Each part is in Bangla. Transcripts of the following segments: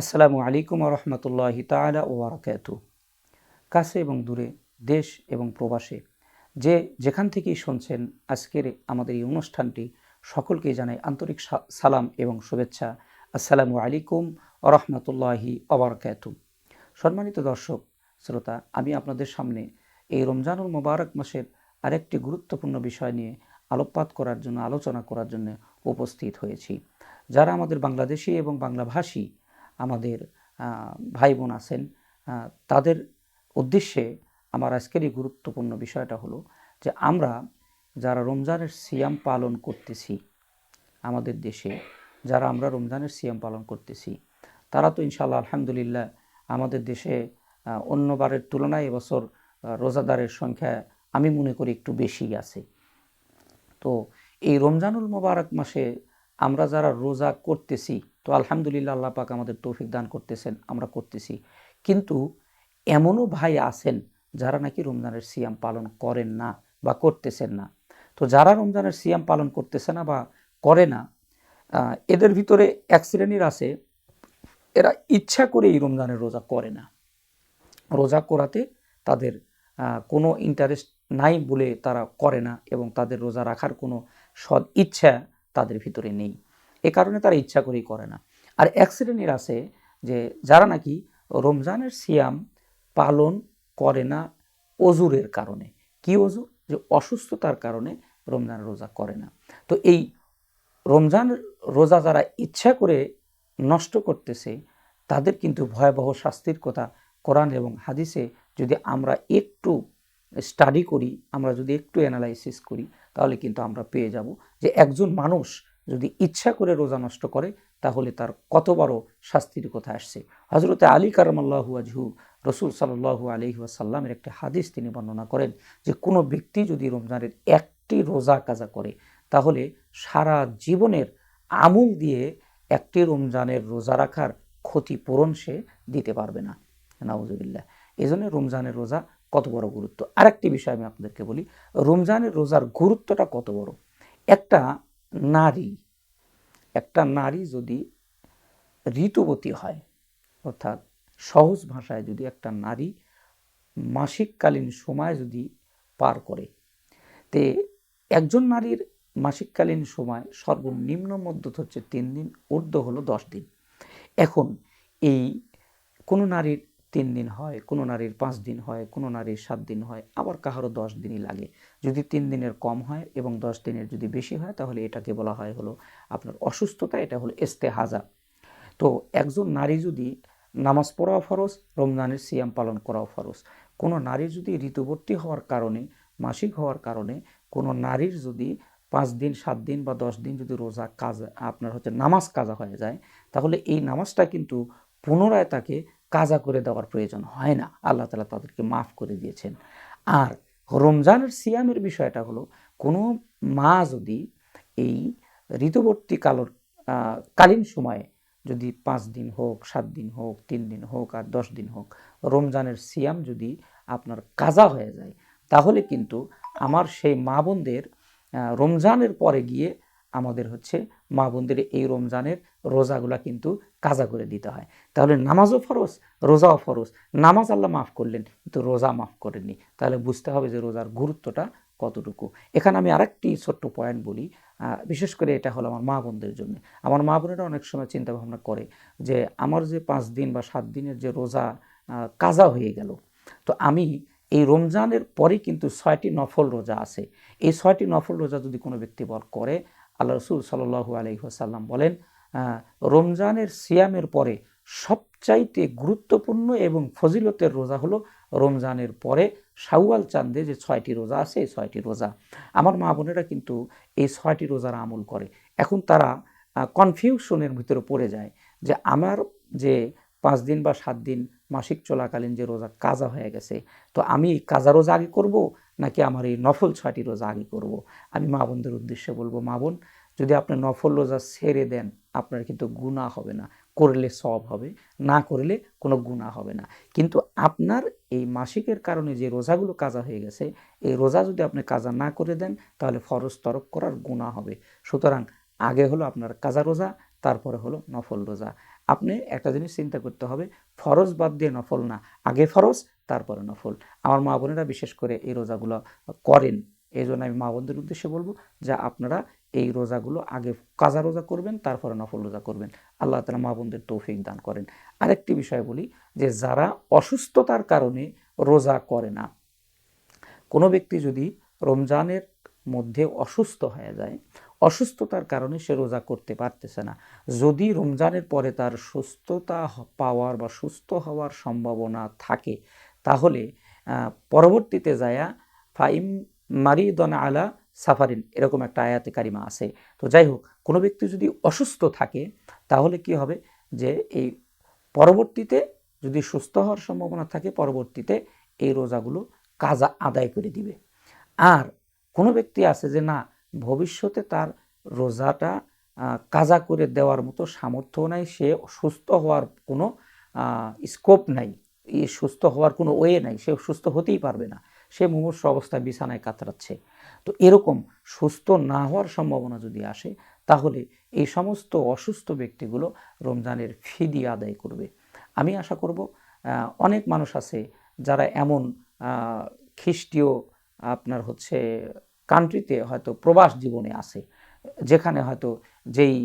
আসসালামু আলাইকুম রহমতুল্লাহি তালা ও বারাকাতু কাছে এবং দূরে, দেশ এবং প্রবাসে, যে যেখান থেকেই শুনছেন আজকের আমাদের এই অনুষ্ঠানটি, সকলকে জানাই আন্তরিক সালাম এবং শুভেচ্ছা। আসসালামু আলাইকুম রহমতুল্লাহি অবরাকাতু সম্মানিত দর্শক, শ্রোতা, আমি আপনাদের সামনে এই রমজানুল মোবারক মাসের আরেকটি গুরুত্বপূর্ণ বিষয় নিয়ে আলোকপাত করার জন্য, আলোচনা করার জন্য উপস্থিত হয়েছি। যারা আমাদের বাংলাদেশি এবং বাংলাভাষী আমাদের ভাই বোন আছেন তাদের উদ্দেশ্যে আমার আজকের এই গুরুত্বপূর্ণ বিষয়টা হলো যে আমরা যারা রমজানের সিয়াম পালন করতেছি আমাদের দেশে, যারা আমরা রমজানের সিয়াম পালন করতেছি, তারা তো ইনশাল্লাহ আলহামদুলিল্লাহ আমাদের দেশে অন্যবারের তুলনায় এবছর রোজাদারের সংখ্যা আমি মনে করি একটু বেশি আছে। তো এই রমজানুল মোবারক মাসে আমরা যারা রোজা করতেছি, তো আলহামদুলিল্লাহ আল্লাহ পাক আমাদের তৌফিক দান করতেছেন, আমরা করতেছি। কিন্তু এমনও ভাই আছেন যারা নাকি রমজানের সিয়াম পালন করেন না বা করতেছেন না। তো যারা রমজানের সিয়াম পালন করতেছে না বা করে না এদের ভিতরে এক শ্রেণির আছে, এরা ইচ্ছা করে এই রমজানের রোজা করে না। রোজা করাতে তাদের কোনো ইন্টারেস্ট নাই বলে তারা করে না এবং তাদের রোজা রাখার কোনো সদ ইচ্ছা তাদের ভিতরে নেই। এ কারণে তারা ইচ্ছা করেই করে না। আর এক শ্রেণির আছে যে যারা নাকি রমজানের সিয়াম পালন করে না অজুরের কারণে। কি অজুর যে অসুস্থতার কারণে রমজান রোজা করে না। তো এই রমজান রোজা যারা ইচ্ছা করে নষ্ট করতেছে, তাদের কিন্তু ভয়াবহ শাস্তির কথা কোরআন এবং হাদিসে যদি আমরা একটু স্টাডি করি, আমরা যদি একটু অ্যানালাইসিস করি তাহলে কিন্তু আমরা পেয়ে যাব। যে একজন মানুষ যদি ইচ্ছা করে রোজা নষ্ট করে, তাহলে তার কত বড় শাস্তির কথা আসছে। হজরতে আলী কারমাল্লাহু আজহু রসুল সাল্লাহু আলহি ওয়াসাল্লামের একটি হাদিস তিনি বর্ণনা করেন যে, কোনো ব্যক্তি যদি রমজানের একটি রোজা কাজা করে, তাহলে সারা জীবনের আমল দিয়ে একটি রমজানের রোজা রাখার ক্ষতিপূরণ সে দিতে পারবে না। নাউজুবিল্লাহ। এই জন্য রমজানের রোজা কত বড় গুরুত্ব? আরেকটি বিষয় আমি আপনাদেরকে বলি, রমজানের রোজার গুরুত্বটা কত বড়? একটা নারী একটা নারী যদি ঋতুবতী হয়, অর্থাৎ সহজ ভাষায় যদি একটা নারী মাসিককালীন সময় যদি পার করে, তে একজন নারীর মাসিককালীন সময় সর্বনিম্ন মধ্যত হচ্ছে তিন দিন, ঊর্ধ্ব হলো দশ দিন। এখন এই কোনো নারীর তিন দিন হয়, কোনো নারীর পাঁচ দিন হয়, কোনো নারীর সাত দিন হয়, আবার কাহারও দশ দিনই লাগে। যদি তিন দিনের কম হয় এবং দশ দিনের যদি বেশি হয়, তাহলে এটাকে বলা হয় হলো আপনার অসুস্থতা, এটা হলো ইস্তেহাজা। তো একজন নারী যদি নামাজ পড়াও ফরজ, রমজানের সিয়াম পালন করাও ফরজ। কোনো নারী যদি ঋতুবর্তী হওয়ার কারণে, মাসিক হওয়ার কারণে, কোনো নারীর যদি পাঁচ দিন, সাত দিন বা দশ দিন যদি রোজা কাজ, আপনার হচ্ছে নামাজ কাজা হয়ে যায়, তাহলে এই নামাজটা কিন্তু পুনরায় তাকে কাজা করে দেওয়ার প্রয়োজন হয় না। আল্লাহ তালা তাদেরকে মাফ করে দিয়েছেন। আর রমজানের সিয়ামের বিষয়টা হলো, কোনো মা যদি এই ঋতুবর্তী কালর কালীন সময়ে যদি পাঁচ দিন হোক, সাত দিন হোক, তিন দিন হোক আর দশ দিন হোক, রমজানের সিয়াম যদি আপনার কাজা হয়ে যায়, তাহলে কিন্তু আমার সেই মা বোনদের রমজানের পরে গিয়ে আমাদের হচ্ছে মা বোনদের এই রমজানের রোজাগুলা কিন্তু কাজা করে দিতে হয়। তাহলে নামাজও ফরজ, রোজাও ফরজ। নামাজ আল্লাহ মাফ করলেন, কিন্তু রোজা মাফ করেননি। তাহলে বুঝতে হবে যে রোজার গুরুত্বটা কতটুকু। এখানে আমি আরেকটি ছোট্ট পয়েন্ট বলি বিশেষ করে এটা হলো আমার মা বোনদের জন্য। আমার মা বোনেরা অনেক সময় চিন্তা ভাবনা করে যে আমার যে পাঁচ দিন বা সাত দিনের যে রোজা কাজা হয়ে গেল, তো আমি এই রমজানের পরে কিন্তু ছয়টি নফল রোজা আছে। এই ছয়টি নফল রোজা যদি কোনো ব্যক্তি বল করে আল্লাহ রসুল সাল্লু আলহিহাসাল্লাম বলেন রমজানের সিয়ামের পরে সবচাইতে গুরুত্বপূর্ণ এবং ফজিলতের রোজা হলো রমজানের পরে শাওয়াল চান্দে যে ছয়টি রোজা আছে, এই ছয়টি রোজা। আমার মা বোনেরা কিন্তু এই ছয়টি রোজার আমল করে। এখন তারা কনফিউশনের ভিতরে পড়ে যায় যে আমার যে পাঁচ দিন বা সাত দিন মাসিক চলাকালীন যে রোজা কাজা হয়ে গেছে, তো আমি কাজা রোজা আগে করব নাকি আমার এই নফল ছয়টি রোজা আগে করব? আমি মা বোনদের উদ্দেশ্যে বলব, মা বোন, যদি আপনি নফল রোজা ছেড়ে দেন, আপনার কিন্তু গুণা হবে না। করলে সব হবে, না করলে কোনো গুণা হবে না। কিন্তু আপনার এই মাসিকের কারণে যে রোজাগুলো কাজা হয়ে গেছে, এই রোজা যদি আপনি কাজা না করে দেন, তাহলে ফরজ তরক করার গুণা হবে। সুতরাং আগে হলো আপনার কাজা রোজা, তারপরে হলো নফল রোজা। আপনি একটা জিনিস চিন্তা করতে হবে, ফরজ বাদ দিয়ে নফল না, আগে ফরজ, তারপরে নফল। আমার মা বোনেরা বিশেষ করে এই রোজাগুলো করেন। এই জন্য আমি মা বোনদের উদ্দেশ্যে বলব যে আপনারা এই রোজাগুলো আগে কাজা রোজা করবেন, তারপরে নফল রোজা করবেন। আল্লাহ তালা মা বোনদের তৌফিক দান করেন। আরেকটি বিষয় বলি যে যারা অসুস্থতার কারণে রোজা করে না, কোনো ব্যক্তি যদি রমজানের মধ্যে অসুস্থ হয়ে যায় অসুস্থতার কারণে সে রোজা করতে পারতেছে না। যদি রমজানের পরে তার সুস্থতা পাওয়ার বা সুস্থ হওয়ার সম্ভাবনা থাকে, তাহলে পরবর্তীতে যায়া ফাইম মারিদন আলা সাফারিন, এরকম একটা আয়াতে কারিমা আছে। তো যাই হোক কোনো ব্যক্তি যদি অসুস্থ থাকে, তাহলে কি হবে? যে এই পরবর্তীতে যদি সুস্থ হওয়ার সম্ভাবনা থাকে, পরবর্তীতে এই রোজাগুলো কাজা আদায় করে দিবে। আর কোনো ব্যক্তি আছে যে না ভবিষ্যতে তার রোজাটা কাজা করে দেওয়ার মতো সামর্থ্য নাই, সে সুস্থ হওয়ার কোনো স্কোপ নাই সুস্থ হওয়ার কোনো ওয়ে নাই, সে সুস্থ হতেই পারবে না, সে মুমূর্ষ অবস্থায় বিছানায় কাতরাচ্ছে। তো এরকম সুস্থ না হওয়ার সম্ভাবনা যদি আসে, তাহলে এই সমস্ত অসুস্থ ব্যক্তিগুলো রমজানের ফিদি আদায় করবে। আমি আশা করব অনেক মানুষ আছে যারা এমন খ্রিস্টীয়, আপনার হচ্ছে কান্ট্রিতে হয়তো প্রবাস জীবনে আসে যেখানে হয়তো যেই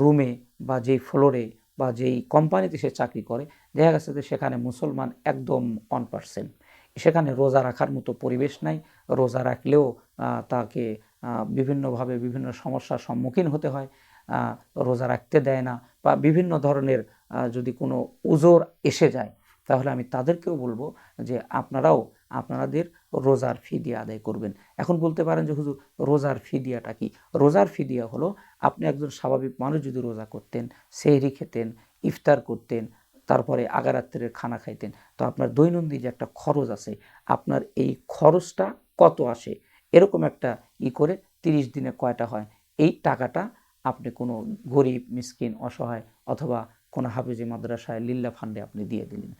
রুমে বা যেই ফ্লোরে বা যেই কোম্পানিতে সে চাকরি করে, দেখা গেছে যে সেখানে মুসলমান একদম ওয়ান পার্সেন্ট সেখানে রোজা রাখার মতো পরিবেশ নাই, রোজা রাখলেও তাকে বিভিন্নভাবে বিভিন্ন সমস্যার সম্মুখীন হতে হয় রোজা রাখতে দেয় না বা বিভিন্ন ধরনের যদি কোনো উজোর এসে যায়, তাহলে আমি তাদেরকেও বলব যে আপনারাও আপনাদের রোজার ফিদিয়া আদায় করবেন। এখন বলতে পারেন যে, হুজুর, রোজার ফিদিয়াটা কি? রোজার ফিদিয়া হলো, আপনি একজন স্বাভাবিক মানুষ যদি রোজা করতেন, সেহরি খেতেন, ইফতার করতেন, তারপরে আগারাত্রের খানা খাইতেন, তো আপনার দৈনন্দিন যে একটা খরচ আছে, আপনার এই খরচটা কত আসে? এরকম একটা ই করে তিরিশ দিনে কয়টা হয়? এই টাকাটা আপনি কোনো গরিব, মিসকিন, অসহায় অথবা কোনো হাফিজি মাদ্রাসায় লিল্লা ফান্ডে আপনি দিয়ে দিলেন।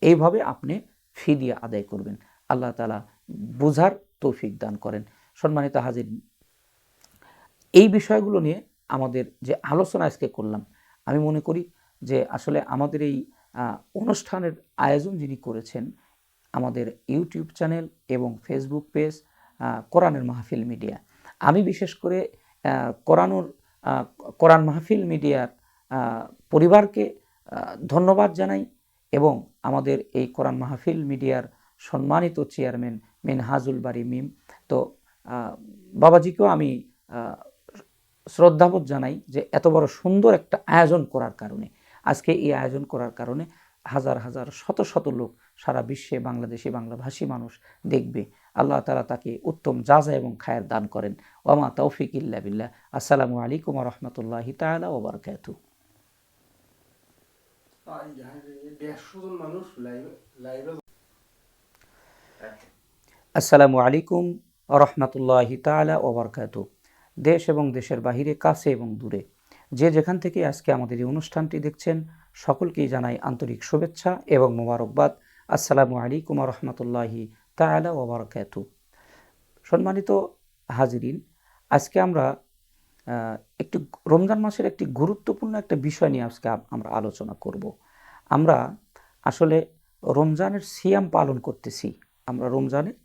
এইভাবে আপনি ফি দিয়ে আদায় করবেন। আল্লাহ তালা বোঝার তৌফিক দান করেন। সম্মানিত হাজির এই বিষয়গুলো নিয়ে আমাদের যে আলোচনা আজকে করলাম, আমি মনে করি যে আসলে আমাদের এই অনুষ্ঠানের আয়োজন যিনি করেছেন, আমাদের ইউটিউব চ্যানেল এবং ফেসবুক পেজ কোরআনের মাহফিল মিডিয়া। আমি বিশেষ করে কোরআনুর কোরআন মাহফিল মিডিয়ার পরিবারকে ধন্যবাদ জানাই এবং আমাদের এই কোরআন মাহফিল মিডিয়ার সম্মানিত চেয়ারম্যান মিনহাজুল বারি মিম। তো বাবাজিকেও আমি শ্রদ্ধাবোধ জানাই যে এত বড় সুন্দর একটা আয়োজন করার কারণে, আজকে এই আয়োজন করার কারণে হাজার হাজার, শত শত লোক সারা বিশ্বে, বাংলাদেশি, বাংলাভাষী মানুষ দেখবে। আল্লাহ তালা তাকে উত্তম যাজা এবং খায়ের দান করেন। ওমা তৌফিক ইল্লা বিল্লাহ। আসসালামু আলাইকুম রহমতুল্লাহি তালা ওবরকাতু মানুষ আসসালামু আলাইকুম রহমতুল্লাহি তালা ওবরকাতু দেশ এবং দেশের বাহিরে, কাছে এবং দূরে, যে যেখান থেকে আজকে আমাদের এই অনুষ্ঠানটি দেখছেন, সকলকেই জানাই আন্তরিক শুভেচ্ছা এবং মোবারকবাদ। আসসালামু আলাইকুম রহমতুল্লাহি তালা ওবরকাতু সম্মানিত হাজিরিন, আজকে আমরা একটি রমজান মাসের একটি গুরুত্বপূর্ণ একটা বিষয় নিয়ে আজকে আমরা আলোচনা করব। আমরা আসলে রমজানের সিয়াম পালন করতেছি। আমরা রমজানের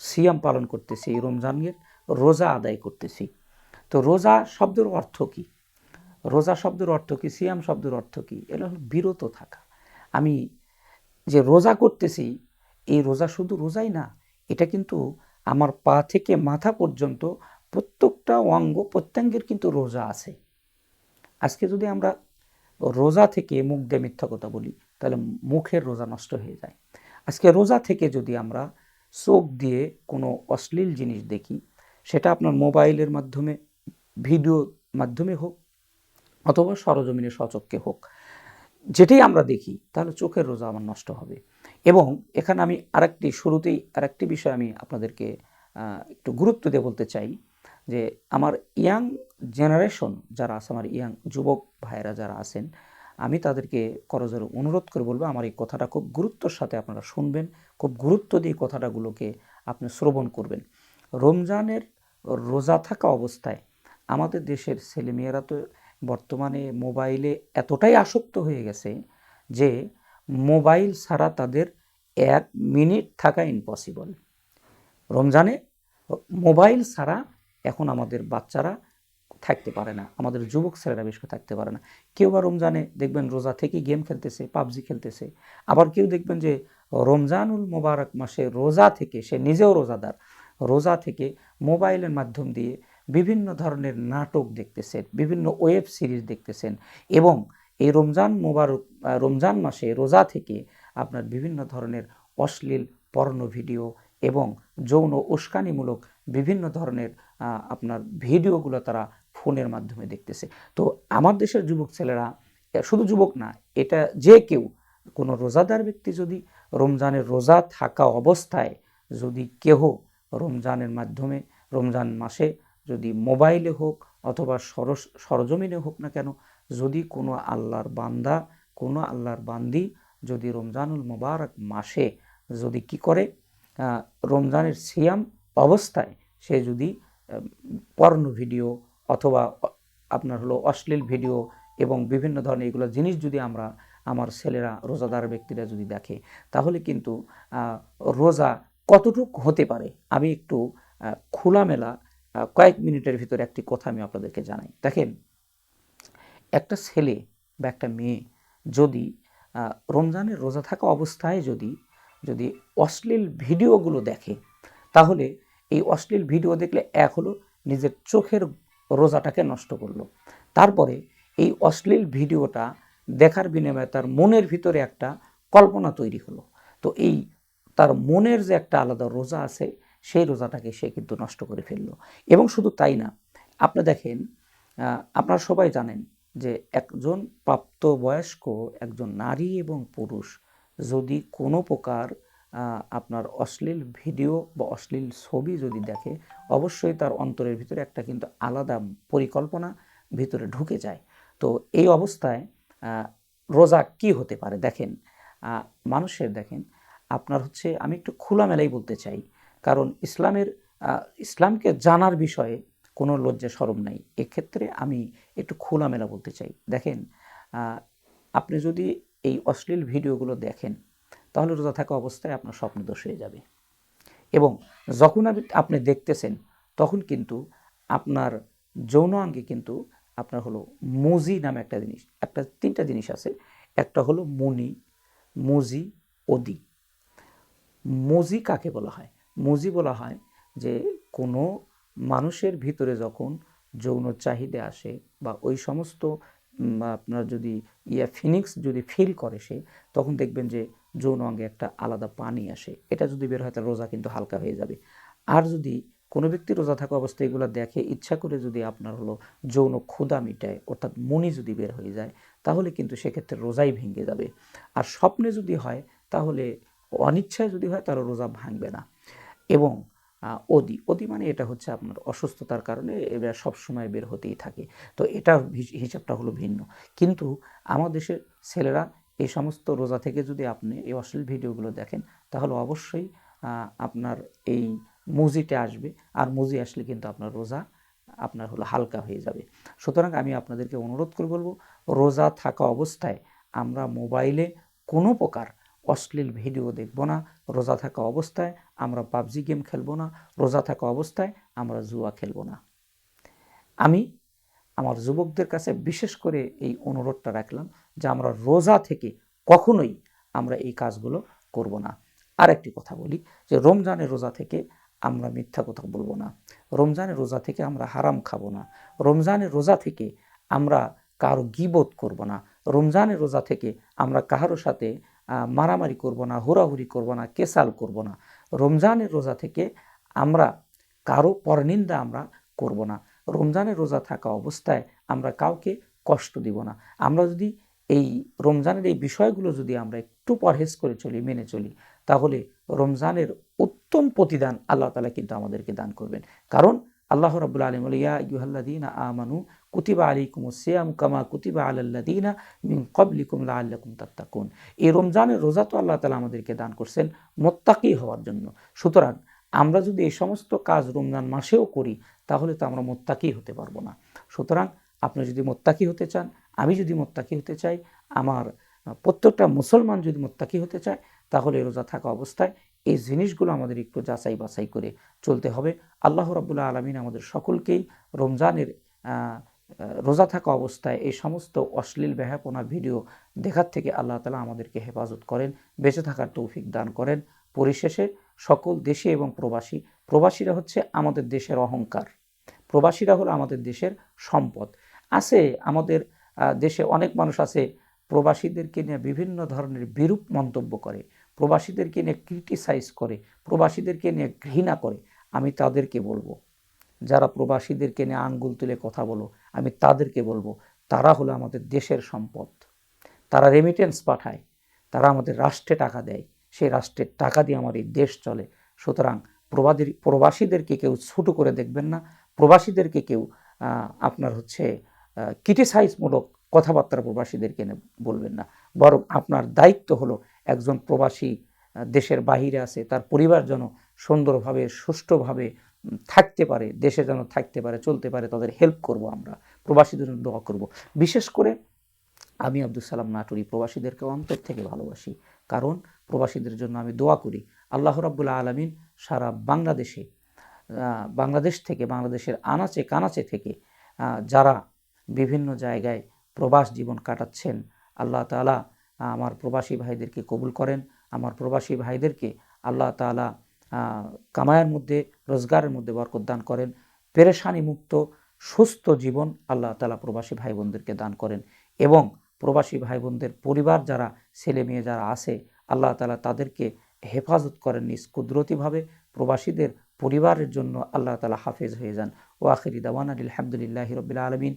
সিয়াম পালন করতেছি, এই রমজানের রোজা আদায় করতেছি। তো রোজা শব্দের অর্থ কি? রোজা শব্দের অর্থ কি? সিয়াম শব্দের অর্থ কি? এটা হলো বিরত থাকা। আমি যে রোজা করতেছি, এই রোজা শুধু রোজাই না, এটা কিন্তু আমার পা থেকে মাথা পর্যন্ত প্রত্যেকটা অঙ্গ প্রত্যঙ্গের কিন্তু রোজা আছে। আজকে যদি আমরা রোজা থেকে মুখ দিয়ে মিথ্যা কথা বলি, তাহলে মুখের রোজা নষ্ট হয়ে যায়। আজকে রোজা থেকে যদি আমরা চোখ দিয়ে কোনো অশ্লীল জিনিস দেখি, সেটা আপনার মোবাইলের মাধ্যমে, ভিডিও মাধ্যমে হোক অথবা সরজমিনে সচক্ষে হোক, যেটাই আমরা দেখি, তাহলে চোখের রোজা আমার নষ্ট হবে। এবং এখানে আমি আরেকটি, শুরুতেই আরেকটি বিষয় আমি আপনাদেরকে একটু গুরুত্ব দিয়ে বলতে চাই যে আমার ইয়াং জেনারেশন যারা আছে, আমার ইয়াং যুবক ভাইয়েরা যারা আছেন আমি তাদেরকে করজোর অনুরোধ করে বলব, আমার এই কথাটা খুব গুরুত্বর সাথে আপনারা শুনবেন। খুব গুরুত্ব দিয়ে কথাটাগুলোকে আপনি শ্রবণ করবেন। রমজানের রোজা থাকা অবস্থায় আমাদের দেশের ছেলেমেয়েরা তো বর্তমানে মোবাইলে এতটাই আসক্ত হয়ে গেছে যে মোবাইল ছাড়া তাদের এক মিনিট থাকা ইম্পসিবল রমজানে মোবাইল ছাড়া এখন আমাদের বাচ্চারা থাকতে পারে না। আমাদের যুবক ছেলেরা বেশ থাকতে পারে না। কেউ বা রমজানে দেখবেন রোজা থেকে গেম খেলতেছে, পাবজি খেলতেছে। আবার কেউ দেখবেন যে রমজানুল মোবারক মাসে রোজা থেকে, সে নিজেও রোজাদার, রোজা থেকে মোবাইলের মাধ্যম দিয়ে বিভিন্ন ধরনের নাটক দেখতেছেন, বিভিন্ন ওয়েব সিরিজ দেখতেছেন এবং এই রমজান মোবারক রমজান মাসে রোজা থেকে আপনার বিভিন্ন ধরনের অশ্লীল পর্ণ ভিডিও এবং যৌন উস্কানিমূলক বিভিন্ন ধরনের আপনার ভিডিওগুলো তারা ফোনের মাধ্যমে দেখতেছে। তো আমার দেশের যুবক ছেলেরা শুধু যুবক না, এটা যে কেউ, কোনো রোজাদার ব্যক্তি যদি রমজানের রোজা থাকা অবস্থায় যদি কেহ রমজানের মাধ্যমে, রমজান মাসে যদি মোবাইলে হোক অথবা সরস, সরজমিনে হোক না কেন, যদি কোনো আল্লাহর বান্দা, কোনো আল্লাহর বান্দি যদি রমজানুল মোবারক মাসে যদি কি করে রমজানের সিয়াম অবস্থায় সে যদি পর্ণ ভিডিও অথবা আপনার হলো অশ্লীল ভিডিও এবং বিভিন্ন ধরনের এগুলো জিনিস যদি আমরা, আমার ছেলেরা, রোজাদার ব্যক্তিরা যদি দেখে, তাহলে কিন্তু রোজা কতটুক হতে পারে? আমি একটু খোলামেলা কয়েক মিনিটের ভিতরে একটি কথা আমি আপনাদেরকে জানাই। দেখেন, একটা ছেলে বা একটা মেয়ে যদি রমজানের রোজা থাকা অবস্থায় যদি যদি অশ্লীল ভিডিওগুলো দেখে, তাহলে এই অশ্লীল ভিডিও দেখলে এক হলো নিজের চোখের রোজাটাকে নষ্ট করল। তারপরে এই অশ্লীল ভিডিওটা দেখার বিনিময়ে তার মনের ভিতরে একটা কল্পনা তৈরি হলো। তো এই তার মনের যে একটা আলাদা রোজা আছে, সেই রোজাটাকে সে কিন্তু নষ্ট করে ফেলল। এবং শুধু তাই না, আপনি দেখেন আপনারা সবাই জানেন যে একজন প্রাপ্তবয়স্ক একজন নারী এবং পুরুষ যদি কোনো প্রকার আপনার অশ্লীল ভিডিও বা অশ্লীল ছবি যদি দেখে, অবশ্যই তার অন্তরের ভিতরে একটা কিন্তু আলাদা পরিকল্পনা ভিতরে ঢুকে যায়। তো এই অবস্থায় রোজা কি হতে পারে? দেখেন মানুষের দেখেন, আপনার হচ্ছে, আমি একটু খোলামেলাই বলতে চাই। কারণ ইসলামের ইসলামকে জানার বিষয়ে কোনো লজ্জা সরম নাই। এক্ষেত্রে আমি একটু খোলামেলা বলতে চাই। দেখেন আপনি যদি এই অশ্লীল ভিডিওগুলো দেখেন তাহলে রোজা থাকা অবস্থায় আপনার স্বপ্নদোষ হয়ে যাবে। এবং যখন আপনি- দেখতেছেন, তখন কিন্তু আপনার যৌন অঙ্গে কিন্তু আপনার হলো মুজি নামে একটা জিনিস, একটা তিনটা জিনিস আছে। একটা হলো মুনি, মুজি, ওদি। মুজি কাকে বলা হয়? মুজি বলা হয় যে কোনো মানুষের ভিতরে যখন যৌন চাহিদা আসে বা ওই সমস্ত আপনার যদি ইয়া ফিনিক্স যদি ফিল করে সে, তখন দেখবেন যে যৌন অঙ্গে একটা আলাদা পানি আসে। এটা যদি বের হয়, তাহলে রোজা কিন্তু হালকা হয়ে যাবে। আর যদি কোনো ব্যক্তি রোজা থাকা অবস্থায় এগুলো দেখে, ইচ্ছা করে যদি আপনার হলো যৌন ক্ষুদা মিটায়, অর্থাৎ মনি যদি বের হয়ে যায়, তাহলে কিন্তু সেক্ষেত্রে রোজাই ভেঙে যাবে। আর স্বপ্নে যদি হয়, তাহলে অনিচ্ছায় যদি হয়, তাহলে রোজা ভাঙবে না। এবং অদি অদি মানে এটা হচ্ছে আপনার অসুস্থতার কারণে এরা সবসময় বের হতেই থাকে। তো হিস- হিসাবটা হলো ভিন্ন। কিন্তু আমার দেশের ছেলেরা এই সমস্ত রোজা থেকে যদি আপনি এই অশ্লীল ভিডিওগুলো দেখেন, তাহলে অবশ্যই আপনার এই মুজিটা আসবে। আর মুজি আসলে কিন্তু আপনার রোজা, আপনার হলো হালকা হয়ে যাবে। সুতরাং আমি আপনাদেরকে অনুরোধ করে বলব, রোজা থাকা অবস্থায় আমরা মোবাইলে কোনো প্রকার অশ্লীল ভিডিও দেখব না। রোজা থাকা অবস্থায় আমরা পাবজি গেম খেলব না। রোজা থাকা অবস্থায় আমরা জুয়া খেলব না। আমি আমার যুবকদের কাছে বিশেষ করে এই অনুরোধটা রাখলাম যে আমরা রোজা থেকে কখনোই আমরা এই কাজগুলো করব না। আর একটি কথা বলি যে রমজানের রোজা থেকে আমরা মিথ্যা কথা বলব না। রমজানের রোজা থেকে আমরা হারাম খাব না। রমজানের রোজা থেকে আমরা কারও গিবোধ করব না। রমজানের রোজা থেকে আমরা কারোর সাথে মারামারি করব না, হুড়াহুড়ি করব না, কেসাল করব না। রমজানের রোজা থেকে আমরা কারও পরনিন্দা আমরা করব না। রমজানের রোজা থাকা অবস্থায় আমরা কাউকে কষ্ট দিব না। আমরা যদি এই রমজানের এই বিষয়গুলো যদি আমরা একটু পরহেজ করে চলি, মেনে চলি, তাহলে রমজানের উত্তম প্রতিদান আল্লাহ তালা কিন্তু আমাদেরকে দান করবেন। কারণ আল্লাহ রাবুল আলম ইয়া ইউহাল্লাদিনা আমানু কুতিবা আলাইকুম সিয়াম কামা কুতিবা আলাল্লাদিনা মিন কবলিকুম লাআল্লাকুম তাত্তাকুন। এই রমজানের রোজা তো আল্লাহ তালা আমাদেরকে দান করছেন মোত্তাকি হওয়ার জন্য। সুতরাং আমরা যদি এই সমস্ত কাজ রমজান মাসেও করি, তাহলে তো আমরা মোত্তাকি হতে পারব না। সুতরাং আপনি যদি মোত্তাকি হতে চান আমি যদি মোত্তাকি হতে চাই, আমার প্রত্যেকটা মুসলমান যদি মোত্তাকি হতে চায়, তাহলে রোজা থাকা অবস্থায় এই জিনিসগুলো আমাদের একটু যাচাই বাছাই করে চলতে হবে। আল্লাহ রাবুল্লাহ আলমিন আমাদের সকলকেই রমজানের রোজা থাকা অবস্থায় এই সমস্ত অশ্লীল ব্যাহাপনা ভিডিও দেখার থেকে আল্লাহ তালা আমাদেরকে হেফাজত করেন, বেঁচে থাকার তৌফিক দান করেন। পরিশেষে সকল দেশে এবং প্রবাসী, প্রবাসীরা হচ্ছে আমাদের দেশের অহংকার। প্রবাসীরা হলো আমাদের দেশের সম্পদ। আছে আমাদের দেশে অনেক মানুষ আছে, প্রবাসীদেরকে নিয়ে বিভিন্ন ধরনের বিরূপ মন্তব্য করে, প্রবাসীদেরকে নিয়ে ক্রিটিসাইজ করে, প্রবাসীদেরকে নিয়ে ঘৃণা করে। আমি তাদেরকে বলব, যারা প্রবাসীদেরকে নিয়ে আঙ্গুল তুলে কথা বলো, আমি তাদেরকে বলব, তারা হলো আমাদের দেশের সম্পদ। তারা রেমিটেন্স পাঠায়, তারা আমাদের রাষ্ট্রে টাকা দেয়, সেই রাষ্ট্রের টাকা দিয়ে আমার এই দেশ চলে। সুতরাং প্রবাদী, প্রবাসীদেরকে কেউ ছোটো করে দেখবেন না, প্রবাসীদেরকে কেউ আপনার হচ্ছে ক্রিটিসাইজমূলক কথাবার্তা প্রবাসীদেরকে বলবেন না। বরং আপনার দায়িত্ব হলো একজন প্রবাসী দেশের বাহিরে আছে, তার পরিবার যেন সুন্দরভাবে, সুষ্ঠুভাবে থাকতে পারে, দেশে যেন থাকতে পারে, চলতে পারে, তাদের হেল্প করব আমরা, প্রবাসীদের জন্য দোয়া করব। বিশেষ করে আমি আব্দুল সালাম নাটুরি প্রবাসীদেরকে অন্তর থেকে ভালোবাসি। কারণ প্রবাসীদের জন্য আমি দোয়া করি, আল্লাহ রাব্বুল আলমিন সারা বাংলাদেশে বাংলাদেশ থেকে, বাংলাদেশের আনাচে কানাচে থেকে যারা বিভিন্ন জায়গায় প্রবাস জীবন কাটাচ্ছেন। আল্লাহ আহ, আমার প্রবাসী ভাইদেরকে কবুল করেন। আমার প্রবাসী ভাইদেরকে আল্লাহ আহ, কামায়ের মধ্যে রোজগারের মধ্যে বরকত দান করেন। পেরেশানি মুক্ত সুস্থ জীবন আল্লাহ তালা প্রবাসী ভাই বোনদেরকে দান করেন এবং প্রবাসী ভাই বোনদের পরিবার যারা ছেলে মেয়ে যারা আছে আল্লাহ তালা তাদেরকে হেফাজত করেন নিজ কুদরতিভাবে। প্রবাসীদের পরিবারের জন্য আল্লাহ তালা হাফেজ হয়ে যান। ও আখিরি দাওয়ান আলহামদুলিল্লাহ রবিল আলমিন।